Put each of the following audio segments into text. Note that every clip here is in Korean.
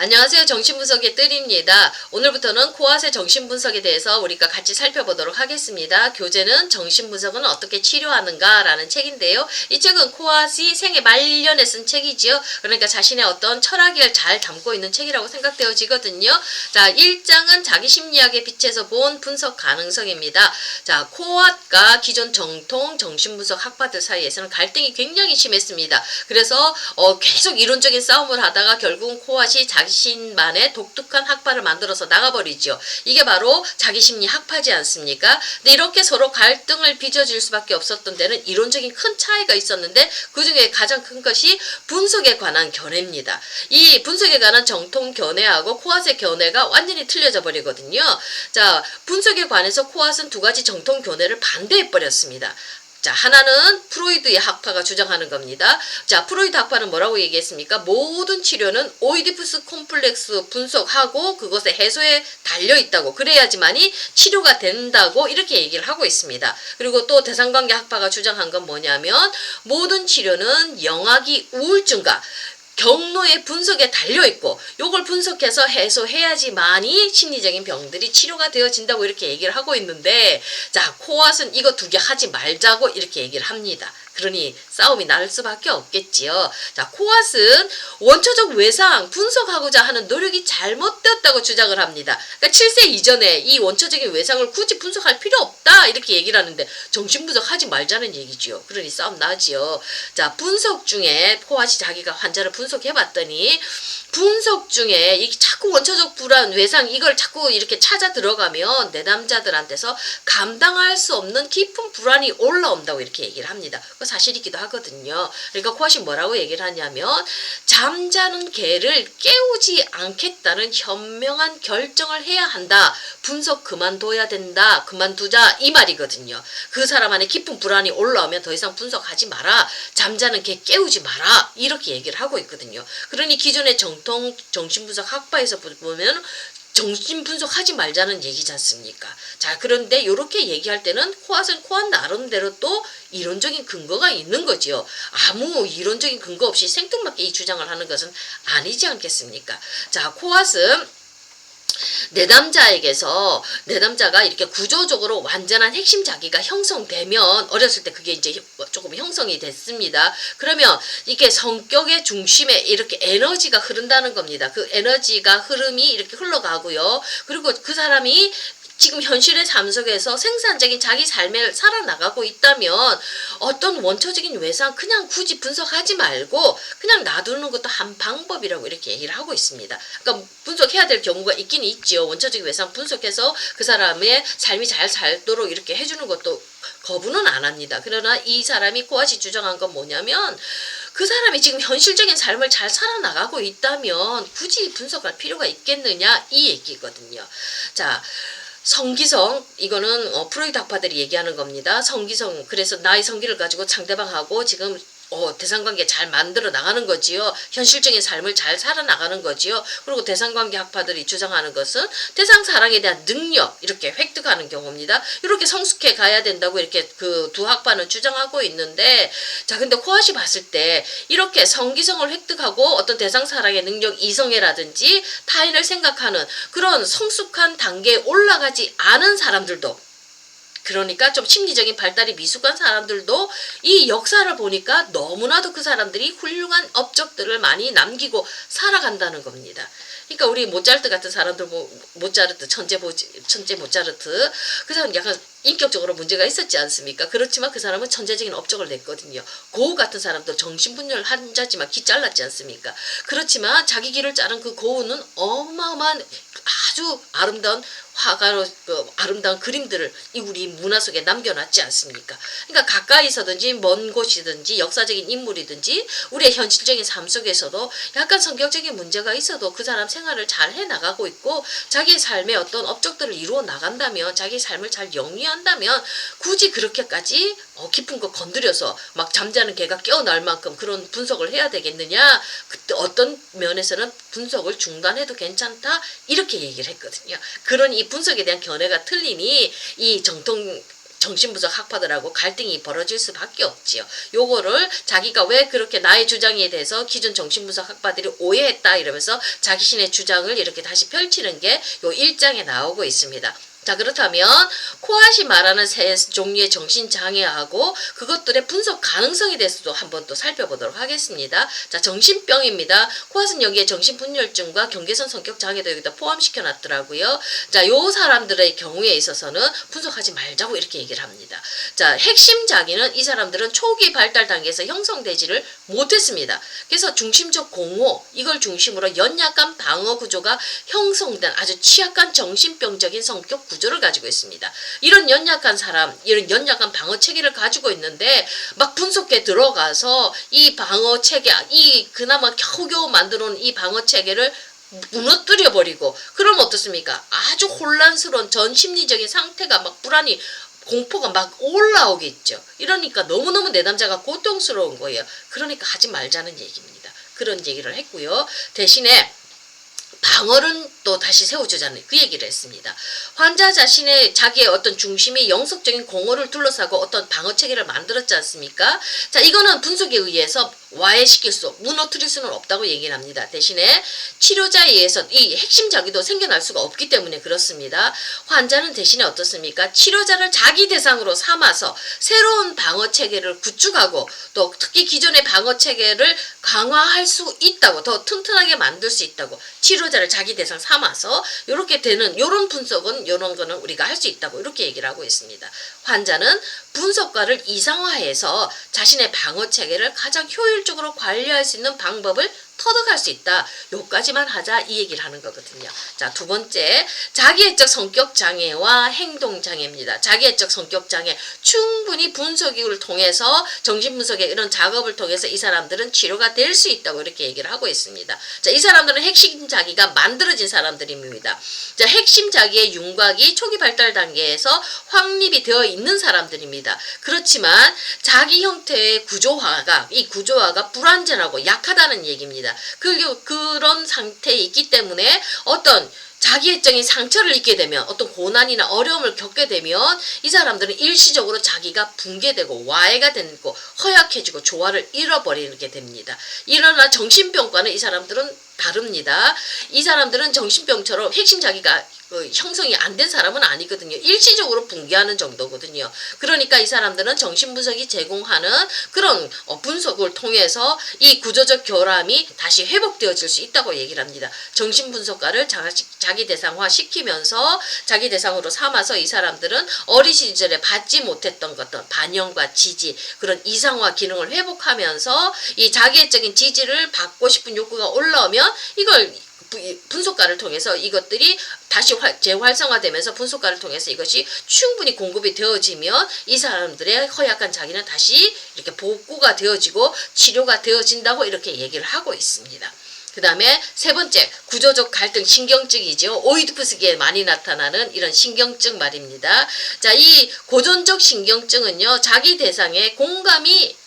안녕하세요. 정신분석의 뜰입니다. 오늘부터는 코앗의 정신분석에 대해서 우리가 같이 살펴보도록 하겠습니다. 교재는 정신분석은 어떻게 치료하는가 라는 책인데요. 이 책은 코앗이 생애 말년에 쓴 책이지요. 그러니까 자신의 어떤 철학을 잘 담고 있는 책이라고 생각되어지거든요. 자, 1장은 자기 심리학의 빛에서 본 분석 가능성입니다. 자, 코앗과 기존 정통 정신분석 학파들 사이에서는 갈등이 굉장히 심했습니다. 그래서 어, 계속 이론적인 싸움을 하다가 결국은 코앗이 자 신만의 독특한 학파를 만들어서 나가버리죠. 이게 바로 자기 심리 학파지 않습니까? 근데 이렇게 서로 갈등을 빚어질 수밖에 없었던 데는 이론적인 큰 차이가 있었는데 그 중에 가장 큰 것이 분석에 관한 견해입니다. 이 분석에 관한 정통 견해하고 코앗의 견해가 완전히 틀려져 버리거든요. 자, 분석에 관해서 코앗은 두 가지 정통 견해를 반대해 버렸습니다. 자, 하나는 프로이드의 학파가 주장하는 겁니다. 자, 프로이드 학파는 뭐라고 얘기했습니까? 모든 치료는 오이디푸스 콤플렉스 분석하고 그것의 해소에 달려 있다고 그래야지만이 치료가 된다고 이렇게 얘기를 하고 있습니다. 그리고 또 대상관계 학파가 주장한 건 뭐냐면 모든 치료는 영악이 우울증과 경로의 분석에 달려 있고 요걸 분석해서 해소해야지만이 심리적인 병들이 치료가 되어진다고 이렇게 얘기를 하고 있는데 자 코앗은 이거 두 개 하지 말자고 이렇게 얘기를 합니다. 그러니 싸움이 날 수밖에 없겠지요. 자, 코앗은 원초적 외상 분석하고자 하는 노력이 잘못되었다고 주장을 합니다. 그러니까 7세 이전에 이 원초적인 외상을 굳이 분석할 필요 없다 이렇게 얘기를 하는데 정신 분석 하지 말자는 얘기지요. 그러니 싸움 나지요. 자, 분석 중에 코앗이 자기가 환자를 분석해 봤더니 분석 중에 이 자꾸 원초적 불안, 외상 이걸 자꾸 이렇게 찾아 들어가면 내남자들한테서 감당할 수 없는 깊은 불안이 올라온다고 이렇게 얘기를 합니다. 그 사실이기도 하거든요. 그러니까 코앗이 뭐라고 얘기를 하냐면 잠자는 개를 깨우지 않겠다는 현명한 결정을 해야 한다. 분석 그만둬야 된다. 그만두자 이 말이거든요. 그 사람 안에 깊은 불안이 올라오면 더 이상 분석하지 마라. 잠자는 개 깨우지 마라. 이렇게 얘기를 하고 있거든요. 그러니 기존의 정통 정신분석 학파에서 보면 정신 분석하지 말자는 얘기지 않습니까? 자, 그런데 이렇게 얘기할 때는 코앗은 코앗 나름대로 또 이론적인 근거가 있는 거지요. 아무 이론적인 근거 없이 생뚱맞게 이 주장을 하는 것은 아니지 않겠습니까? 자, 코앗은 내담자에게서 내담자가 이렇게 구조적으로 완전한 핵심 자기가 형성되면 어렸을 때 그게 이제 조금 형성이 됐습니다. 그러면 이게 성격의 중심에 이렇게 에너지가 흐른다는 겁니다. 그 에너지가 흐름이 이렇게 흘러가고요. 그리고 그 사람이 지금 현실의 삶 속에서 생산적인 자기 삶을 살아나가고 있다면 어떤 원초적인 외상 그냥 굳이 분석하지 말고 그냥 놔두는 것도 한 방법이라고 이렇게 얘기를 하고 있습니다. 그러니까 분석해야 될 경우가 있긴 있지요. 원초적인 외상 분석해서 그 사람의 삶이 잘 살도록 이렇게 해주는 것도 거부는 안 합니다. 그러나 이 사람이 코아시 주장한 건 뭐냐면 그 사람이 지금 현실적인 삶을 잘 살아나가고 있다면 굳이 분석할 필요가 있겠느냐 이 얘기거든요. 자, 성기성 이거는 어, 프로이드 학파들이 얘기하는 겁니다. 성기성 그래서 나의 성기를 가지고 상대방하고 지금 어, 대상관계 잘 만들어 나가는 거지요. 현실적인 삶을 잘 살아나가는 거지요. 그리고 대상관계 학파들이 주장하는 것은 대상 사랑에 대한 능력 이렇게 획득하는 경우입니다. 이렇게 성숙해 가야 된다고 이렇게 그 두 학파는 주장하고 있는데 자 근데 코아시 봤을 때 이렇게 성기성을 획득하고 어떤 대상 사랑의 능력 이성애라든지 타인을 생각하는 그런 성숙한 단계에 올라가지 않은 사람들도 그러니까 좀 심리적인 발달이 미숙한 사람들도 이 역사를 보니까 너무나도 그 사람들이 훌륭한 업적들을 많이 남기고 살아간다는 겁니다. 그러니까 우리 모차르트 같은 사람들 뭐 모차르트 천재 모 천재 모차르트 그 사람 약간 인격적으로 문제가 있었지 않습니까? 그렇지만 그 사람은 천재적인 업적을 냈거든요. 고우 같은 사람도 정신분열 환자지만 기 잘랐지 않습니까? 그렇지만 자기 길을 자른 그 고우는 어마어마한 아주 아름다운 화가로 그 아름다운 그림들을 이 우리 문화 속에 남겨놨지 않습니까? 그러니까 가까이서든지 먼 곳이든지 역사적인 인물이든지 우리의 현실적인 삶 속에서도 약간 성격적인 문제가 있어도 그 사람 생활을 잘 해나가고 있고 자기의 삶의 어떤 업적들을 이루어 나간다면 자기 삶을 잘 영위한다면 굳이 그렇게까지 어, 깊은 거 건드려서 막 잠자는 개가 깨어날 만큼 그런 분석을 해야 되겠느냐 그때 어떤 면에서는 분석을 중단해도 괜찮다 이렇게 얘기를 했거든요. 그런 이 분석에 대한 견해가 틀리니 이 정통 정신분석 학파들하고 갈등이 벌어질 수밖에 없지요. 요거를 자기가 왜 그렇게 나의 주장에 대해서 기존 정신분석 학파들이 오해했다 이러면서 자신의 주장을 이렇게 다시 펼치는 게요 일장에 나오고 있습니다. 자 그렇다면 코앗이 말하는 세 종류의 정신장애하고 그것들의 분석 가능성에 대해서도 한번 또 살펴보도록 하겠습니다. 자 정신병입니다. 코앗은 여기에 정신분열증과 경계선 성격 장애도 여기다 포함시켜 놨더라고요. 자요 사람들의 경우에 있어서는 분석하지 말자고 이렇게 얘기를 합니다. 자 핵심 장애는 이 사람들은 초기 발달 단계에서 형성되지를 못했습니다. 그래서 중심적 공허 이걸 중심으로 연약한 방어 구조가 형성된 아주 취약한 정신병적인 성격 구조를 가지고 있습니다. 이런 연약한 사람, 이런 연약한 방어 체계를 가지고 있는데 막 분석에 들어가서 이 방어 체계, 이 그나마 겨우겨우 만들어 놓은 이 방어 체계를 무너뜨려 버리고 그럼 어떻습니까? 아주 혼란스러운 전 심리적인 상태가 막 불안이 공포가 막 올라오겠죠. 이러니까 너무너무 내 남자가 고통스러운 거예요. 그러니까 하지 말자는 얘기입니다. 그런 얘기를 했고요. 대신에 방어는 또 다시 세워주자는 그 얘기를 했습니다. 환자 자신의 자기의 어떤 중심이 영속적인 공허를 둘러싸고 어떤 방어 체계를 만들었지 않습니까? 자, 이거는 분석에 의해서 와해시킬 수, 무너뜨릴 수는 없다고 얘기를 합니다. 대신에 치료자에 의해서 이 핵심 자기도 생겨날 수가 없기 때문에 그렇습니다. 환자는 대신에 어떻습니까? 치료자를 자기 대상으로 삼아서 새로운 방어 체계를 구축하고 또 특히 기존의 방어 체계를 강화할 수 있다고 더 튼튼하게 만들 수 있다고 치료자를 자기 대상 삼아서 이렇게 되는 이런 분석은 이런 거는 우리가 할 수 있다고 이렇게 얘기를 하고 있습니다. 환자는 분석과를 이상화해서 자신의 방어 체계를 가장 효율적으로 관리할 수 있는 방법을 터득할 수 있다. 요까지만 하자 이 얘기를 하는 거거든요. 자, 두 번째, 자기애적 성격 장애와 행동 장애입니다. 자기애적 성격 장애 충분히 분석을 통해서 정신 분석의 이런 작업을 통해서 이 사람들은 치료가 될 수 있다고 이렇게 얘기를 하고 있습니다. 자, 이 사람들은 핵심 자기가 만들어진 사람들입니다. 자, 핵심 자기의 윤곽이 초기 발달 단계에서 확립이 되어 있는 사람들입니다. 그렇지만 자기 형태의 구조화가 이 구조화가 불완전하고 약하다는 얘기입니다. 그 그런 상태에 있기 때문에 어떤 자기애적인 상처를 입게 되면 어떤 고난이나 어려움을 겪게 되면 이 사람들은 일시적으로 자기가 붕괴되고 와해가 되고 허약해지고 조화를 잃어버리게 됩니다. 일어나 정신병과는 이 사람들은 다릅니다. 이 사람들은 정신병처럼 핵심 자기가 그 형성이 안 된 사람은 아니거든요. 일시적으로 붕괴하는 정도거든요. 그러니까 이 사람들은 정신분석이 제공하는 그런 어, 분석을 통해서 이 구조적 결함이 다시 회복되어질 수 있다고 얘기를 합니다. 정신분석가를 자기, 대상화 시키면서 자기 대상으로 삼아서 이 사람들은 어린 시절에 받지 못했던 것들 반영과 지지 그런 이상화 기능을 회복하면서 이 자기애적인 지지를 받고 싶은 욕구가 올라오면 이걸 부- 분석가를 통해서 이것들이 다시 활- 재활성화되면서 분석가를 통해서 이것이 충분히 공급이 되어지면 이 사람들의 허약한 자기는 다시 이렇게 복구가 되어지고 치료가 되어진다고 이렇게 얘기를 하고 있습니다. 그 다음에 세 번째 구조적 갈등 신경증이죠. 오이디푸스기에 많이 나타나는 이런 신경증 말입니다. 자, 이 고전적 신경증은요. 자기 대상의 공감이 그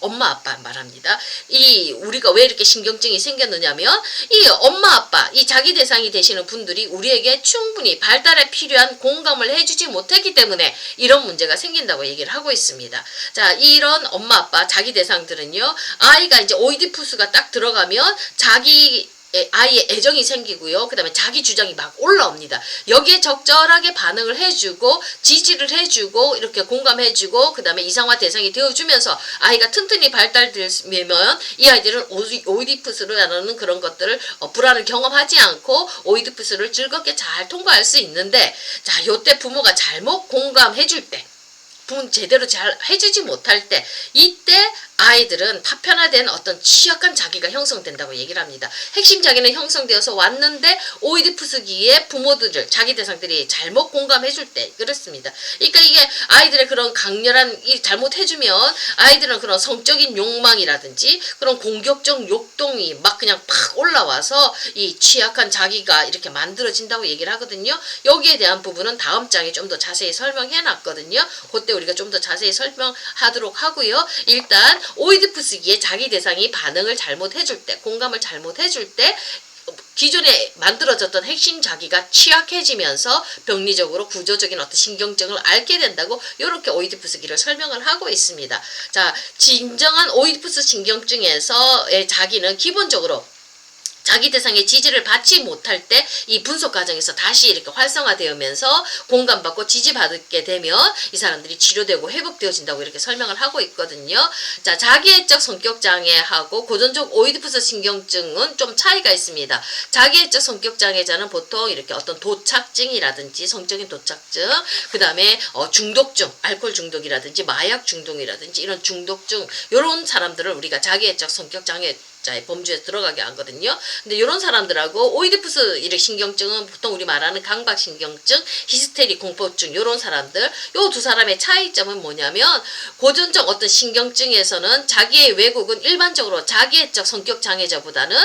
엄마 아빠 말합니다. 이 우리가 왜 이렇게 신경증이 생겼느냐면 이 엄마 아빠 이 자기 대상이 되시는 분들이 우리에게 충분히 발달에 필요한 공감을 해주지 못했기 때문에 이런 문제가 생긴다고 얘기를 하고 있습니다. 자 이런 엄마 아빠 자기 대상들은요 아이가 이제 오이디푸스가 딱 들어가면 자기 에- 아이의 애정이 생기고요. 그 다음에 자기 주장이 막 올라옵니다. 여기에 적절하게 반응을 해주고, 지지를 해주고, 이렇게 공감해주고, 그 다음에 이상화 대상이 되어주면서 아이가 튼튼히 발달되면 이 아이들은 오이- 오이디푸스라는 그런 것들을 어, 불안을 경험하지 않고 오이디푸스를 즐겁게 잘 통과할 수 있는데, 자, 요때 부모가 잘못 공감해줄 때, 부모 제대로 잘 해주지 못할 때 이때 아이들은 파편화된 어떤 취약한 자기가 형성된다고 얘기를 합니다. 핵심 자기는 형성되어서 왔는데 오이디푸스기에 부모들을 자기 대상들이 잘못 공감해줄 때 그렇습니다. 그러니까 이게 아이들의 그런 강렬한 이 잘못해주면 아이들은 그런 성적인 욕망이라든지 그런 공격적 욕동이 막 그냥 팍 올라와서 이 취약한 자기가 이렇게 만들어진다고 얘기를 하거든요. 여기에 대한 부분은 다음 장에 좀 더 자세히 설명해 놨거든요. 그때 우리가 좀 더 자세히 설명하도록 하고요. 일단 오이디푸스기에 자기 대상이 반응을 잘못해줄 때, 공감을 잘못해줄 때 기존에 만들어졌던 핵심 자기가 취약해지면서 병리적으로 구조적인 어떤 신경증을 앓게 된다고 이렇게 오이디푸스기를 설명을 하고 있습니다. 자, 진정한 오이디푸스 신경증에서의 자기는 기본적으로 자기 대상의 지지를 받지 못할 때 이 분석 과정에서 다시 이렇게 활성화되면서 공감받고 지지받게 되면 이 사람들이 치료되고 회복되어진다고 이렇게 설명을 하고 있거든요. 자, 자기애적 성격 장애하고 고전적 오이디푸스 신경증은 좀 차이가 있습니다. 자기애적 성격 장애자는 보통 이렇게 어떤 도착증이라든지 성적인 도착증, 그 다음에 어, 중독증, 알코올 중독이라든지 마약 중독이라든지 이런 중독증 이런 사람들을 우리가 자기애적 성격 장애 자의 범주에 들어가게 하거든요. 근데 이런 사람들하고 오이디푸스 이런 신경증은 보통 우리 말하는 강박 신경증, 히스테리 공포증 이런 사람들 요 두 사람의 차이점은 뭐냐면 고전적 어떤 신경증에서는 자기의 왜곡은 일반적으로 자기애적 성격 장애자보다는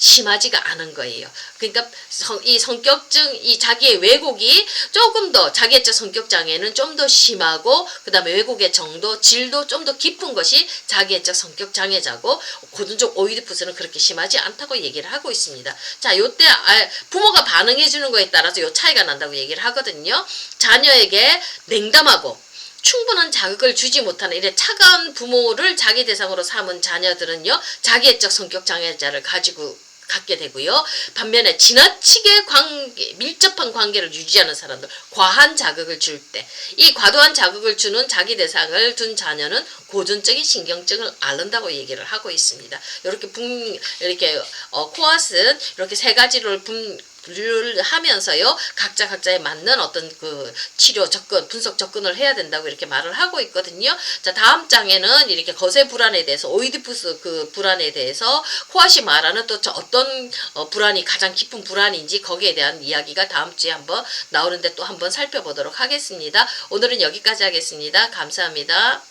심하지가 않은 거예요. 그러니까 성, 이 성격증, 이 자기의 왜곡이 조금 더 자기애적 성격 장애는 좀 더 심하고 그 다음에 왜곡의 정도, 질도 좀 더 깊은 것이 자기애적 성격 장애자고 고전적 오이디푸스는 그렇게 심하지 않다고 얘기를 하고 있습니다. 자, 요때 아, 부모가 반응해 주는 거에 따라서 요 차이가 난다고 얘기를 하거든요. 자녀에게 냉담하고 충분한 자극을 주지 못하는 이래 차가운 부모를 자기 대상으로 삼은 자녀들은요 자기애적 성격 장애자를 가지고 갖게 되고요. 반면에 지나치게 관계, 밀접한 관계를 유지하는 사람들, 과한 자극을 줄 때, 이 과도한 자극을 주는 자기 대상을 둔 자녀는 고전적인 신경증을 앓는다고 얘기를 하고 있습니다. 이렇게 분, 이렇게 어, 코앗은 이렇게 세 가지를 분, 분류 를 하면서요 각자 각자에 맞는 어떤 그 치료 접근 분석 접근을 해야 된다고 이렇게 말을 하고 있거든요. 자 다음 장에는 이렇게 거세 불안에 대해서 오이디푸스 그 불안에 대해서 코아시 말하는 또저 어떤 어, 불안이 가장 깊은 불안인지 거기에 대한 이야기가 다음 주에 한번 나오는데 또 한번 살펴보도록 하겠습니다. 오늘은 여기까지 하겠습니다. 감사합니다.